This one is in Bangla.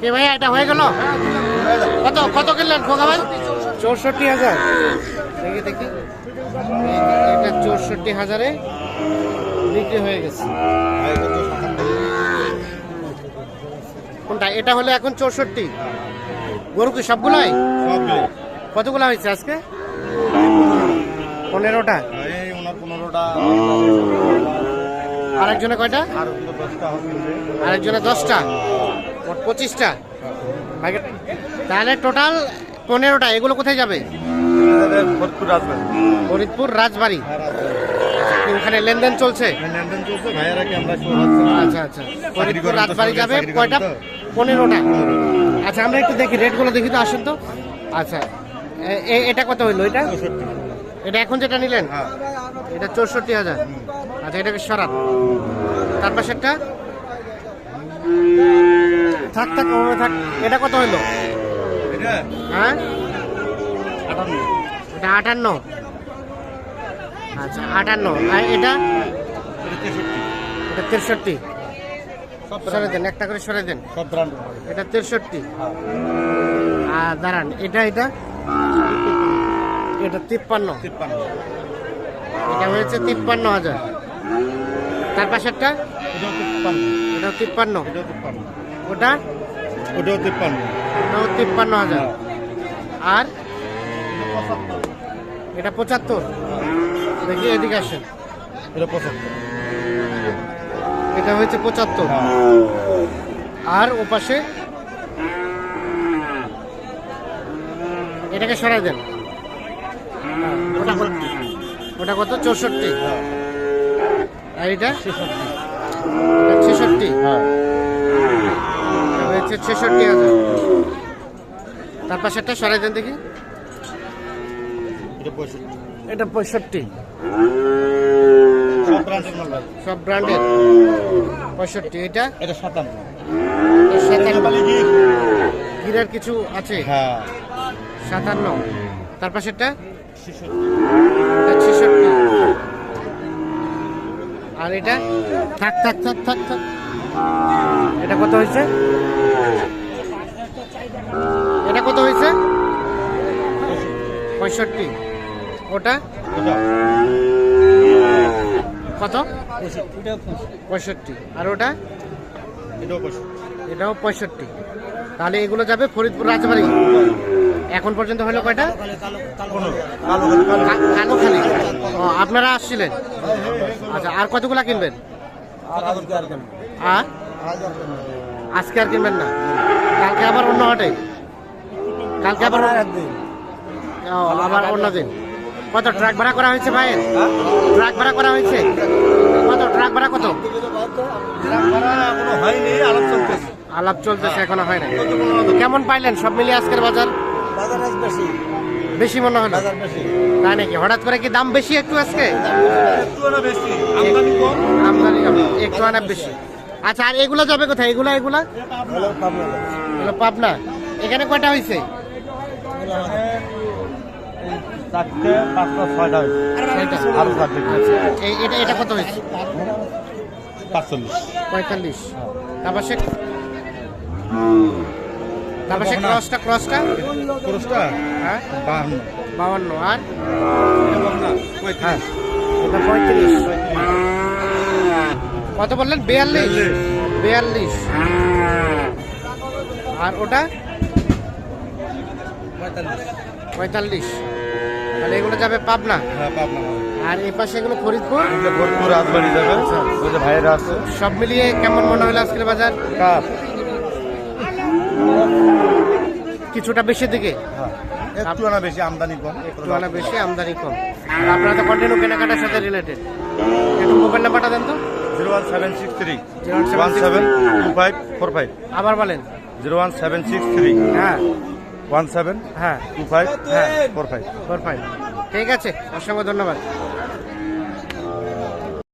কে ভাইয়া এটা হয়ে গেল? কত কত কিনলেন খোকা ভাই? চৌষট্টি হাজার। দেখি দেখি। এটা চৌষট্টি হাজারে বিক্রি হয়ে গেছে। কোনটা? এটা হলে এখন চৌষট্টি। গরু কি সবগুলাই? কতগুলো হয়েছে আজকে? পনেরোটা। আরেকজনে কয়টা? আরেকজনে দশটা। মোট পঁচিশটা। তাহলে টোটাল পনেরোটা এগুলো কোথায় যাবে? ফরিদপুর রাজবাড়ি। ওখানে লেনদেন চলছে? না আচ্ছা আচ্ছা। ফরিদপুর রাজবাড়ি যাবে কয়টা? পনেরোটা। আচ্ছা আমরা একটু দেখি রেটগুলো দেখি তো আসেন তো। আচ্ছা এটা কত হইল এটা? এটা এখন যেটা নিলেন? হ্যাঁ। এটা চৌষট্টি হাজার। আচ্ছা এটাকে সরান। তার পাশে একটা থাক থাক ওভাবে থাক। এটা কত হইল? এটা? হ্যাঁ? এটা আটান্ন। আচ্ছা আটান্ন। আর এটা? এটা তেষট্টি। সরে দেন একটা করে সরে দেন। এটা তেষট্টি। আর দাঁড়ান এটা এটা? এটা তিপ্পান্ন। এটা হয়েছে তিপ্পান্ন হাজার। তার পাশেরটা? এটাও তিপ্পান্ন। এটাও তিপ্পান্ন। ওটা? ওটাও তিপ্পান্ন। ওটাও তিপ্পান্ন হাজার। আর? এটা পঁচাত্তর। দেখি এদিকে আসেন। এটা পঁচাত্তর। এটা হয়েছে পঁচাত্তর। আর ও পাশে? এটাকে সরাই দেন। ওটা কত? ওটা কত? চৌষট্টি। আর এটা? এটা ছেষট্টি। হ্যাঁ। এটা ছেষট্টি হাজার। তার পাশে একটা সরাই দেন দেখি। এটা পঁয়ষট্টি। সব ব্র্যান্ডের পঁয়ষট্টি এটা? এটা সাতান্ন। গিরার কিছু আছে? হ্যাঁ। সাতান্ন। তার পাশে একটা? ছেষট্টি। আর এটা? থাক থাক থাক থাক থাক। এটা কত হয়েছে? এটা কত হয়েছে? পঁয়ষট্টি। ওটা? কত? পঁয়ষট্টি। আর ওটা? এটাও পঁয়ষট্টি। তাহলে এগুলো যাবে ফরিদপুর রাজবাড়ি। এখন পর্যন্ত হলো কয়টা? কালোখালি আপনারা আসছিলেন? আচ্ছা আর কতগুলা কিনবেন? আর? আজকে আর কিনবেন না? কালকে আবার অন্য হাটে? কালকে আবার আবার অন্য দিন। কত ট্রাক ভাড়া করা হয়েছে ভাইয়ের? ট্রাক ভাড়া করা হয়েছে? কত ট্রাক ভাড়া কত? আলাপ চলতেছে এখনও হয় না কেমন পাইলেন? সব মিলিয়ে আজকের বাজার? বেশি। মনে হলো? তাই নাকি? হঠাৎ করে কি দাম বেশি একটু আজকে? একটু না বেশি। আমদানি একটু আনা বেশি। আচ্ছা আর এগুলো যাবে কোথায়? এগুলা এগুলা? পাবনা। এখানে কয়টা হয়েছে এটা এটা কত হয়েছে পঁয়তাল্লিশ। তারপর সে তারপর সে ক্রসটা ক্রসটা পুরুষটা হ্যাঁ? বাহান্ন। আর? হ্যাঁ। পঁয়ত্রিশ কত বললেন? বিয়াল্লিশ। বিয়াল্লিশ। আর ওটা? পঁয়তাল্লিশ। তাহলে এগুলো যাবে পাবনা? হ্যাঁ আর এই পাশে এগুলো ফরিদপুর? এটা রাজবাড়ি যাবে। ভাইয়েরা আছে। সব মিলিয়ে কেমন মনে হলো আজকের বাজার? কিছুটা বেশি দিকে? হ্যাঁ। একটু বেশি আমদানি কম। একটু আনা বেশি আমদানি কম। আর আপনারা তো কন্টিনিউ কেনাকাটার সাথে রিলেটেড একটু মোবাইল নাম্বারটা দেন তো। Zero one seven six three. 01763 one seven two five four five আবার বলেন। Zero one seven six three. হ্যাঁ। ওয়ান সেভেন হ্যাঁ। Two five. হ্যাঁ। Four five. Four five. ঠিক আছে অসংখ্য ধন্যবাদ।